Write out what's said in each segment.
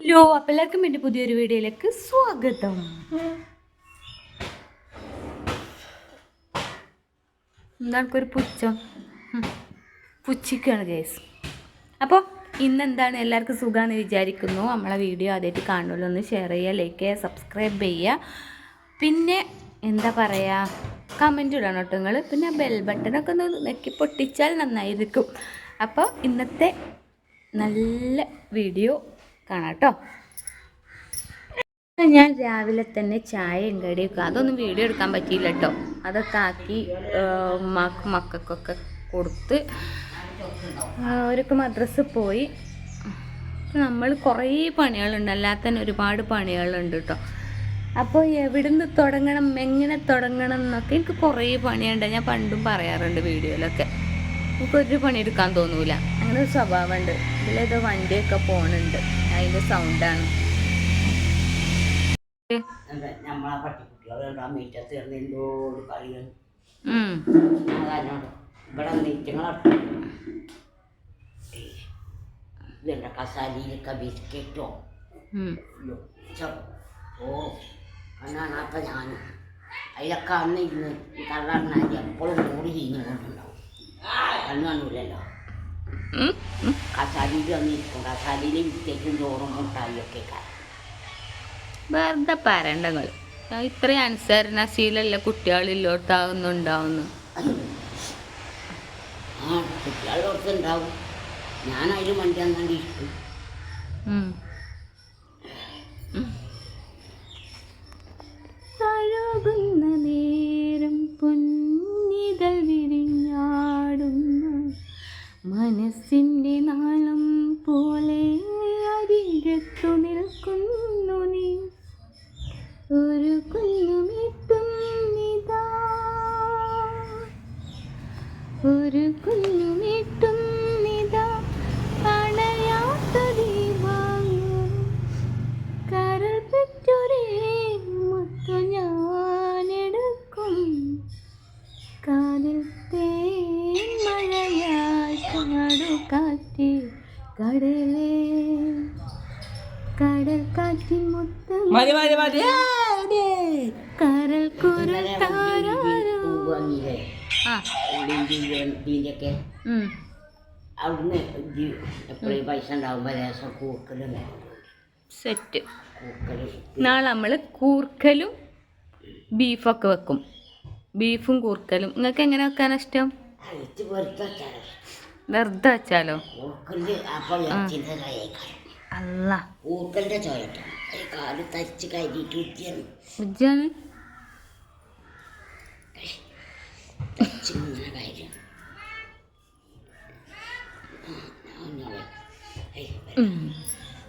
Hello അപ്പം എല്ലാവർക്കും എന്റെ പുതിയൊരു വീഡിയോയിലേക്ക് സ്വാഗതം. എന്താൾക്കൊരു പുച്ഛം. ഉം. പുച്ഛിക്കാണ് ഗേസ്. അപ്പോൾ ഇന്നെന്താണ് എല്ലാവർക്കും സുഖമെന്ന് വിചാരിക്കുന്നു. നമ്മളെ വീഡിയോ ആദ്യമായിട്ട് കാണുമല്ലോ ഒന്ന് ഷെയർ ചെയ്യുക ലൈക്ക് ചെയ്യുക സബ്സ്ക്രൈബ് ചെയ്യുക. പിന്നെ എന്താ പറയുക കമന്റ് ഇടണം കേട്ടോ നിങ്ങൾ പിന്നെ ബെൽ ബട്ടണൊക്കെ ഒന്ന് നെക്കി പൊട്ടിച്ചാൽ നന്നായിരിക്കും. അപ്പോൾ ഇന്നത്തെ നല്ല വീഡിയോ കാണാം കേട്ടോ. ഞാൻ രാവിലെ തന്നെ ചായയും കടിയൊക്കെ അതൊന്നും വീഡിയോ എടുക്കാൻ പറ്റിയില്ല കേട്ടോ. അതൊക്കെ ആക്കി മക്കൾക്കൊക്കെ കൊടുത്ത് അവർക്ക് മദ്രസ് പോയി. നമ്മൾ കുറേ പണികളുണ്ട് അല്ലാത്ത തന്നെ ഒരുപാട് പണികളുണ്ട് കേട്ടോ. അപ്പോൾ എവിടുന്ന് തുടങ്ങണം എങ്ങനെ തുടങ്ങണം എന്നൊക്കെ എനിക്ക് കുറേ പണിയുണ്ട്. ഞാൻ പണ്ടും പറയാറുണ്ട് വീഡിയോയിലൊക്കെ. എനിക്കൊരു പണി എടുക്കാൻ തോന്നൂല. അങ്ങനെ ഒരു സ്വഭാവമുണ്ട്. ഇതിലേതോ വണ്ടിയൊക്കെ പോണുണ്ട്. അതിന്റെ സൗണ്ടാണ് നമ്മളെ പട്ടിക്കുട്ടികളുടെ ആ മീറ്റത്ത് കിടന്ന് എന്തോട് കളികൾ ഇവിടെ നീറ്റങ്ങൾ ഇതുണ്ട് കസാലിയിലൊക്കെ ബിസ്ക്കറ്റോ. ഓ എന്നാണ് അപ്പം ഞാൻ അതിലൊക്കെ അന്ന് ഇരുന്ന് തള്ളറിനായി എപ്പോഴും ഓടി ചെയ്യുന്നുണ്ടാവും അന്ന്. ഉം. കസാലിയിൽ വന്നിരിക്കും കസാലിയിൽ വിത്തേക്കും ചോറും മുട്ടായിയൊക്കെ കാണും വെറുതെ പറയണ്ടങ്ങൾ ഇത്രയും അനുസരണശീലല്ല കുട്ടികളില്ലോട്ടാവുന്നുണ്ടാവുന്നു. ആ കുട്ടികളുടെ ഉണ്ടാവും ഞാൻ അതിൽ വണ്ടി അങ്ങനെ ഇരിക്കും മനസ്സിന്റെ നാളം പോലെ അരികത്തു നിൽക്കുന്നു നീ. ഒരു കുഞ്ഞുമിട്ടും നിതാ ഒരു കുഞ്ഞുമിട്ടും മതി മതി മതി കരൽ കുരൽ ഉം. അവിടുന്ന് എപ്പോഴും പൈസ ഉണ്ടാകുമ്പോൾ ലേശം കൂർക്കലും സെറ്റ്. നാളെ നമ്മൾ കൂർക്കലും ബീഫൊക്കെ വെക്കും. ബീഫും കൂർക്കലും. നിങ്ങൾക്ക് എങ്ങനെ വെക്കാൻ ഇഷ്ടം? വെറുതെ വെച്ചാലോ. അല്ല. കൂർക്കലിന്റെ ചോയട്ടോ ഈ കാൽ തരിച്ച് കരിയിട്ട് ഉറ്റിയാണ് ഉജ്ജാണ്? തരിച്ച് ഇങ്ങനെ കാര്യം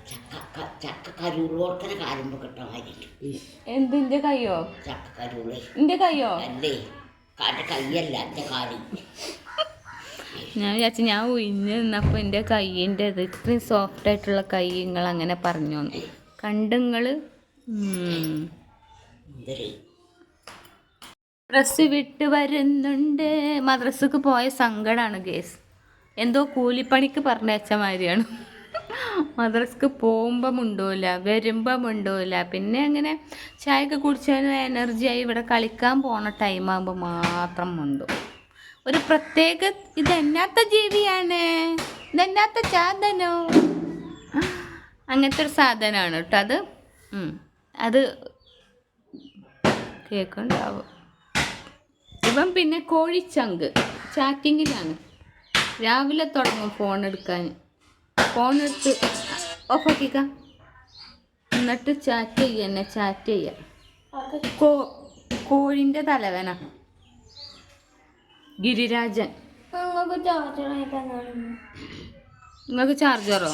ചക്ക ക- ചക്ക കരുളോർക്കനെ കാലുമ്പോ കിട്ടാൻ കാര്യമുണ്ട് എന്തിന്റെ കയ്യോ? ചക്ക കരുളേ എന്റെ കയ്യോ? അല്ലേ? കാന്റെ കയ്യല്ല എന്റെ കാലി. ഞാൻ വിചാരിച്ചു ഞാൻ ഉയിഞ്ഞ് നിന്നപ്പോൾ എന്റെ കൈന്റെ ഇത് ഇത്രയും സോഫ്റ്റ് ആയിട്ടുള്ള കൈ നിങ്ങൾ അങ്ങനെ പറഞ്ഞു തന്നു കണ്ട് നിങ്ങൾ ഡ്രസ് വിട്ട് വരുന്നുണ്ട്. മദ്രസക്ക് പോയ സങ്കടമാണ് ഗേസ്. എന്തോ കൂലിപ്പണിക്ക് പറഞ്ഞയച്ച മാതിരിയാണ്. മദ്രസക്ക് പോകുമ്പം ഉണ്ടോല്ല വരുമ്പം ഉണ്ടോല്ല പിന്നെ അങ്ങനെ ചായയൊക്കെ കുടിച്ചതിന് എനർജിയായി ഇവിടെ കളിക്കാൻ പോണ ടൈമാകുമ്പോൾ മാത്രം മുണ്ടും. ഒരു പ്രത്യേക ഇതെന്നാത്ത ജീവിയാണ്. ഇതെന്നാത്ത സാധനോ അങ്ങനത്തെ ഒരു സാധനമാണ് കേട്ടോ അത്. അത് കേൾക്കുന്നുണ്ടാവും ഇവൻ പിന്നെ കോഴിച്ചങ്ക്. ചാറ്റിങ്ങിലാണ്. രാവിലെ തുടങ്ങും ഫോൺ എടുക്കാൻ. ഫോൺ എടുത്ത് ഓഫാക്കിക്ക എന്നിട്ട് ചാറ്റ് ചെയ്യ എന്നെ ചാറ്റ് ചെയ്യ. കോ കോഴിന്റെ തലവന. ഗിരിരാജൻ. നിങ്ങൾക്ക് ചാർജറോ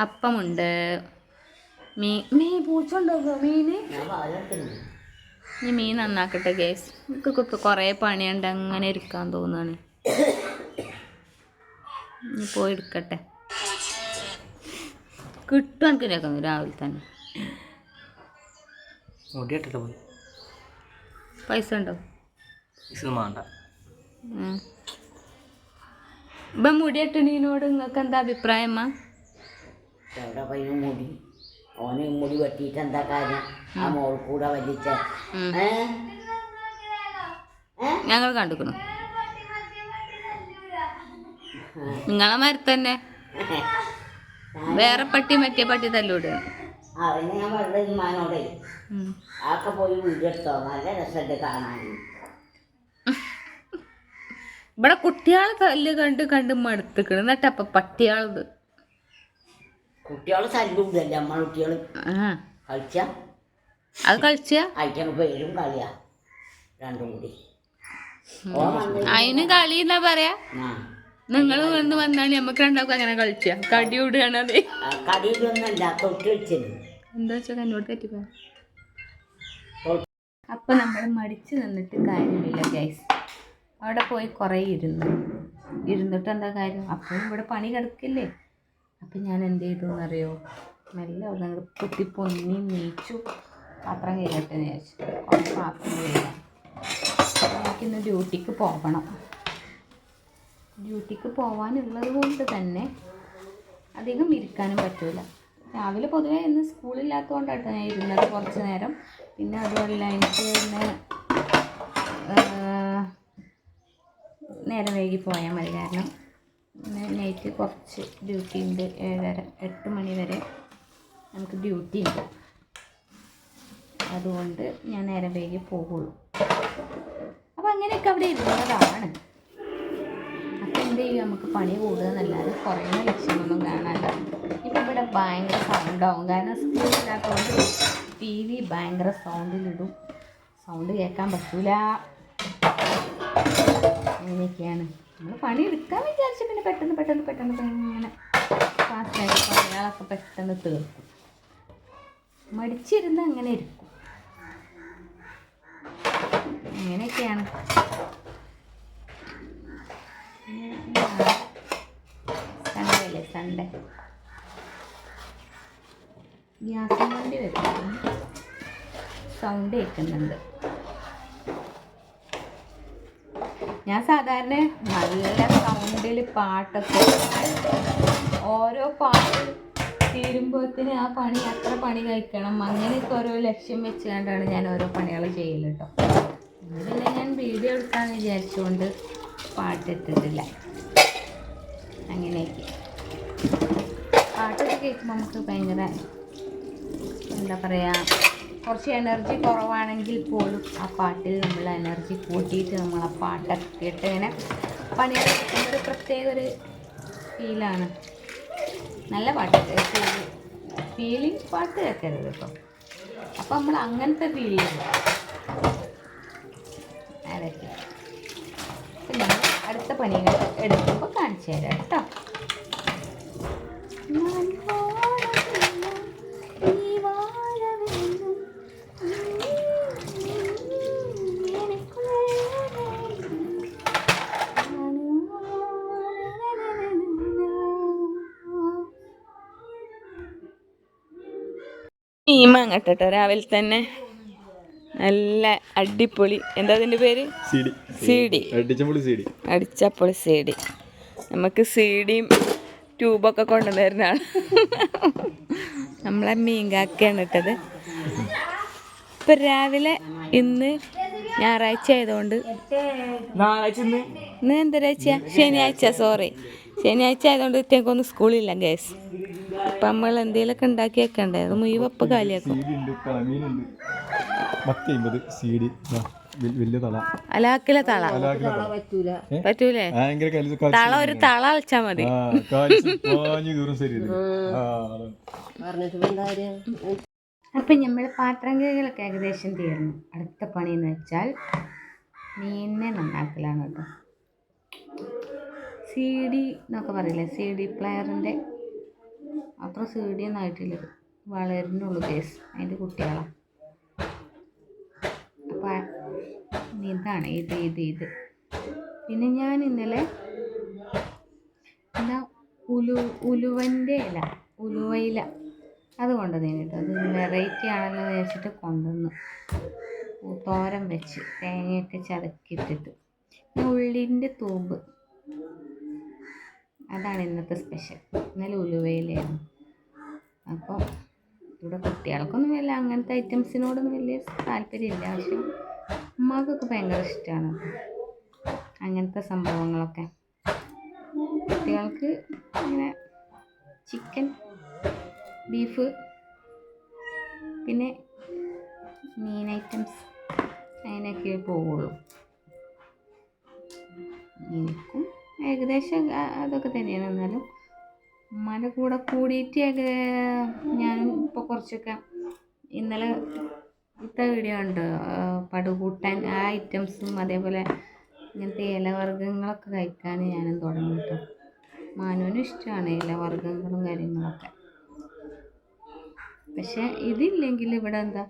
അപ്പമുണ്ട്. മീ മീ പൂച്ചുണ്ടോ മീന്? ഇനി മീൻ നന്നാക്കട്ടെ ഗേസ് എനിക്ക് കുറെ കുറേ പണിയുണ്ട്. അങ്ങനെ ഇരിക്കാൻ തോന്നാണ്. ഇനി പോയി എടുക്കട്ടെ. കിട്ടും എനിക്ക് രാവിലെ തന്നെ. മുടിയിട്ടില്ല പോയി. പൈസ ഉണ്ടോ? ഇപ്പൊ. ഇപ്പം മുടിയെട്ടണീനോട് നിങ്ങൾക്ക് എന്താ അഭിപ്രായം അമ്മ എവിടെ പയ്യന് മുടി? ഓന് മുടി വെട്ടിയിട്ട് എന്താ കാര്യം? ആ മോൾ കൂടെ വലിച്ച? ഞങ്ങൾ കണ്ടുക്കണം. നിങ്ങളെ മാതിരി തന്നെ. വേറെ പട്ടി മറ്റേ പട്ടി തല്ലൂടെയാണ് അവനെ ഞാൻ വെറുതെ ഉമ്മാനോടെ. ആക്കെ പോയി വീടെടുത്തോ നല്ല രസമുണ്ട് കാണാൻ ഇവിടെ കുട്ടികൾ തല്ല് കണ്ട് കണ്ട് മടുത്തുക്കണ് എന്നിട്ട് അപ്പൊ പട്ടിയാളത്? കുട്ടികൾ തല്ലുണ്ടല്ലേ നമ്മളെ കുട്ടികൾ കളിച്ച? അത് കളിച്ച? അയച്ചങ്ങ് പേരും കളിയാ. രണ്ടും കൂടി. അതിന് കളി എന്നാ പറയാ? നിങ്ങൾ വന്ന് വന്നാൽ നമുക്ക് രണ്ടാൾക്കും അങ്ങനെ കളിച്ച. കടി വിടുകയാണ് അതെ. ആ കടിയിലൊന്നല്ല തൊട്ട് വെച്ചത്. എന്താ വെച്ചാൽ എന്നോട് തെറ്റിപ്പോ അപ്പൊ നമ്മൾ മടിച്ചു നിന്നിട്ട് കാര്യമില്ല ഗൈസ് അവിടെ പോയി കുറേ ഇരുന്നു. ഇരുന്നിട്ട് എന്താ കാര്യം? അപ്പോഴും ഇവിടെ പണി കിടക്കില്ലേ? അപ്പം ഞാൻ എന്ത് ചെയ്തു എന്നറിയോ? മെല്ലെ അവിടെ അങ്ങോട്ട് കുത്തി പൊന്നി നീച്ചു. പാത്രം കഴിഞ്ഞിട്ട് എന്ന് വിചാരിച്ചു കുറച്ച് പാത്രം കഴിയാം എനിക്കിന്ന് ഡ്യൂട്ടിക്ക് പോകണം. ഡ്യൂട്ടിക്ക് പോകാനുള്ളത് കൊണ്ട് തന്നെ അധികം ഇരിക്കാനും പറ്റില്ല രാവിലെ പൊതുവേ ഇന്ന് സ്കൂളില്ലാത്തതുകൊണ്ടാണ് ഞാൻ ഇരുന്നത് കുറച്ച് നേരം. പിന്നെ അതുമല്ല എനിക്ക് പിന്നെ ആ, നേരം വൈകി പോയാൽ മതി കാരണം നൈറ്റ് കുറച്ച് ഡ്യൂട്ടി ഉണ്ട്. ഏഴര എട്ട് മണി വരെ നമുക്ക് ഡ്യൂട്ടി ഉണ്ട്. അതുകൊണ്ട് ഞാൻ നേരം വൈകി പോകുള്ളൂ അപ്പോൾ അങ്ങനെയൊക്കെ അവിടെ ഇരുന്നതാണ്. എന്ത് ചെയ്യും? നമുക്ക് പണി കൂടുക എന്നല്ലാതെ കുറയുന്ന ലക്ഷ്യമൊന്നും കാണാനില്ല. ഇപ്പം ഇവിടെ ഭയങ്കര സൗണ്ടാവും കാരണം സ്ക്രീൻ ഇല്ലാത്തതുകൊണ്ട് ടി വി ഭയങ്കര സൗണ്ടിലിടും സൗണ്ട് കേൾക്കാൻ പറ്റൂല. അങ്ങനെയൊക്കെയാണ്. നമ്മൾ പണി എടുക്കാൻ വിചാരിച്ചു പിന്നെ പെട്ടെന്ന് പെട്ടെന്ന് പെട്ടെന്ന് പെട്ടെന്ന് ഇങ്ങനെ ഫാസ്റ്റായിട്ട് പണികളൊക്കെ പെട്ടെന്ന് തീർക്കും. മടിച്ചിരുന്ന് അങ്ങനെ ഇരിക്കും. അങ്ങനെയൊക്കെയാണ്. സൺഡേ അല്ലേ? സൺഡേ. ഗ്യാസും വണ്ടി വെക്കും സൗണ്ട് കേൾക്കുന്നുണ്ട് ഞാൻ സാധാരണ നല്ല സൗണ്ടിൽ പാട്ടൊക്കെ ഓരോ പാട്ട് തീരുമ്പോഴത്തേന് ആ പണി അത്ര പണി കഴിക്കണം. അങ്ങനെയൊക്കെ ഓരോ ലക്ഷ്യം വെച്ചുകൊണ്ടാണ് ഞാൻ ഓരോ പണികൾ ചെയ്യൽ കേട്ടോ പിന്നെ ഞാൻ വീഡിയോ എടുക്കാമെന്ന് വിചാരിച്ചുകൊണ്ട് പാട്ടിട്ടിട്ടില്ല. അങ്ങനെയൊക്കെ. പാട്ടൊക്കെ കേൾക്കുമ്പോൾ നമുക്ക് ഭയങ്കര എന്താ പറയുക കുറച്ച് എനർജി കുറവാണെങ്കിൽ പോലും ആ പാട്ടിൽ നമ്മൾ എനർജി കൂട്ടിയിട്ട് നമ്മൾ ആ പാട്ടൊക്കെ കേട്ട് ഇങ്ങനെ പണിയെടുക്കുമ്പോൾ ഒരു പ്രത്യേക ഒരു ഫീലാണ്. നല്ല പാട്ട് ഫീലിംഗ് പാട്ട് കേൾക്കരുത് കേട്ടോ. അപ്പം നമ്മൾ അങ്ങനത്തെ ഫീൽ ചെയ്യും അതൊക്കെ. നമ്മൾ അടുത്ത പണി എടുക്കുമ്പോൾ കാണിച്ചു തരാം കേട്ടോ. ഈ മാങ്ങട്ടോ രാവിലെ തന്നെ നല്ല അടിപൊളി. എന്താ അതിന്റെ പേര്? അടിച്ചപ്പൊളി സി ഡി നമുക്ക് സി ഡിയും ട്യൂബൊക്കെ കൊണ്ടുവന്നിരുന്നാണ് നമ്മളെ മീൻകാക്കയാണ് ഇട്ടത്. ഇപ്പം രാവിലെ ഇന്ന് ഞായറാഴ്ച ആയതുകൊണ്ട് ഇന്ന്? എന്തരാഴ്ച ശനിയാഴ്ച സോറി ശനിയാഴ്ച ആയതുകൊണ്ട് ഇത്തേക്കൊന്നും സ്കൂളില്ല ഗ്യാസ് അപ്പം നമ്മൾ എന്തെങ്കിലുമൊക്കെ ഉണ്ടാക്കി വെക്കണ്ടേ അത് കാലിയാക്കും. സി ഡി വലിയ തള. അലാക്കിലെ പറ്റൂലേ. തള ഒരു തള അളിച്ചാൽ മതി. അപ്പം നമ്മൾ പാത്രം കഴുകലൊക്കെ ഏകദേശം തീർന്നു. അടുത്ത പണി എന്ന് വെച്ചാൽ മീനിനെ നന്നാക്കലാണ് കേട്ടോ. സി ഡി എന്നൊക്കെ പറയില്ലേ? സി ഡി പ്ലെയറിന്റെ അത്ര സീഡിയൊന്നും ആയിട്ടില്ല. വളരുന്നുള്ളൂ കേസ് അതിന്റെ കുട്ടികളാണ് അപ്പം ഇതാണ് ഇത് ഇത് ഇത്. പിന്നെ ഞാൻ ഇന്നലെ എന്താ ഉലു ഉലുവന്റെ ഇല ഉലുവയില അത് കൊണ്ടുവന്നു കേട്ടോ. അത് വെറൈറ്റി ആണല്ലോ വെച്ചിട്ട് കൊണ്ടുവന്നു. തോരൻ വെച്ച് തേങ്ങയൊക്കെ ചതക്കിയിട്ടിട്ട്. പിന്നെ ഉള്ളിന്റെ തൂമ്പ്. അതാണ് ഇന്നത്തെ സ്പെഷ്യൽ. ഇന്നലെ ഉലുവയിലായിരുന്നു. അപ്പോൾ ഇവിടെ കുട്ടികൾക്കൊന്നും വലിയ അങ്ങനത്തെ ഐറ്റംസിനോടൊന്നും വലിയ താല്പര്യമില്ല. പക്ഷെ ഉമ്മാക്കൊക്കെ ഭയങ്കര ഇഷ്ടമാണ് അങ്ങനത്തെ സംഭവങ്ങളൊക്കെ. കുട്ടികൾക്ക് ഇങ്ങനെ ചിക്കൻ ബീഫ് പിന്നെ മീൻ ഐറ്റംസ് അതിനൊക്കെ പോവുള്ളൂ. എനിക്കും ഏകദേശം അതൊക്കെ തന്നെയാണ്. എന്നാലും ഉമ്മാന്റെ കൂടെ കൂടിയിട്ട് ഞാൻ ഇപ്പോൾ കുറച്ചൊക്കെ ഇന്നലെ ഇത്ത വീഡിയോ ഉണ്ട് പടുകൂട്ടാൻ ആ ഐറ്റംസും അതേപോലെ ഇങ്ങനത്തെ ഇലവർഗങ്ങളൊക്കെ കഴിക്കാൻ ഞാനും തുടങ്ങി കേട്ടോ മാനുവിനും ഇഷ്ടമാണ് ഇലവർഗങ്ങളും കാര്യങ്ങളൊക്കെ. പക്ഷെ ഇതില്ലെങ്കിൽ ഇവിടെ എന്താ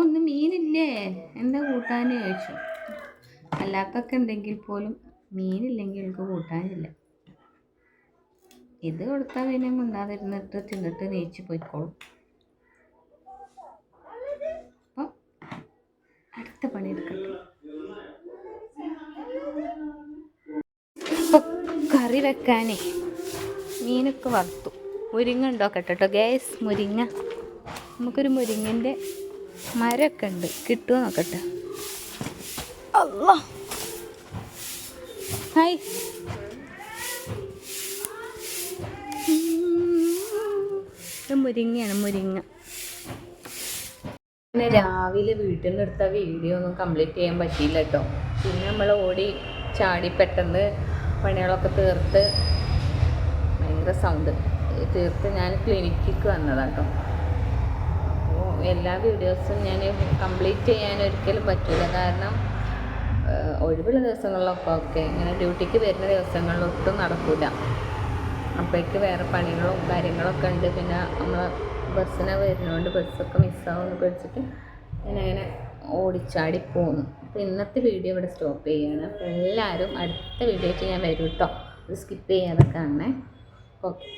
ഒന്ന് മീനില്ലേ? എന്താ കൂട്ടാൻ ചോദിച്ചു. അല്ലാത്തൊക്കെ ഉണ്ടെങ്കിൽ പോലും മീനില്ലെങ്കിൽ എനിക്ക് കൂട്ടാനില്ല. ഇത് കൊടുത്താൽ പിന്നെ മിണ്ടാതിരുന്നിട്ട് തിന്നിട്ട് നീച്ച് പോയിക്കോളും. അടുത്ത പണിയെടുക്കട്ടെ ഇപ്പൊ കറി വെക്കാനേ മീനൊക്കെ വറുത്തു. മുരിങ്ങ ഉണ്ടോ കേട്ടോ ഗ്യാസ് മുരിങ്ങ. നമുക്കൊരു മുരിങ്ങന്റെ മരമൊക്കെ ഉണ്ട്. കിട്ടുമോ നോക്കട്ടെ? അല്ലാ ഹായ് മുരിങ്ങയാണ് മുരിങ്ങ. പിന്നെ രാവിലെ വീട്ടിൽ നിന്ന് എടുത്ത വീഡിയോ ഒന്നും കംപ്ലീറ്റ് ചെയ്യാൻ പറ്റിയില്ല കേട്ടോ. പിന്നെ നമ്മൾ ഓടി ചാടി പെട്ടെന്ന് പണികളൊക്കെ തീർത്ത് ഭയങ്കര സൗണ്ട് തീർത്ത് ഞാൻ ക്ലിനിക്കിലേക്ക് വന്നതാണ് കേട്ടോ. അപ്പോൾ എല്ലാ വീഡിയോസും ഞാൻ കംപ്ലീറ്റ് ചെയ്യാൻ ഒരിക്കലും പറ്റില്ല കാരണം ഒഴിവുള്ള ദിവസങ്ങളിലൊക്കെ ഓക്കെ ഇങ്ങനെ ഡ്യൂട്ടിക്ക് വരുന്ന ദിവസങ്ങളിൽ ഒട്ടും നടക്കില്ല അപ്പോഴേക്ക് വേറെ പണികളും കാര്യങ്ങളൊക്കെ ഉണ്ട്. പിന്നെ നമ്മൾ ബസ്സിനെ വരുന്നതുകൊണ്ട് ബസ്സൊക്കെ മിസ്സാവുമെന്ന് പേടിച്ചിട്ട് അങ്ങനെ ഓടിച്ചാടി പോന്നു. അപ്പോൾ ഇന്നത്തെ വീഡിയോ ഇവിടെ സ്റ്റോപ്പ് ചെയ്യുകയാണ് അപ്പോൾ എല്ലാവരും അടുത്ത വീഡിയോയ്ക്ക് ഞാൻ വരും കേട്ടോ സ്കിപ്പ് ചെയ്യാതെ കാണണേ. ഓക്കെ.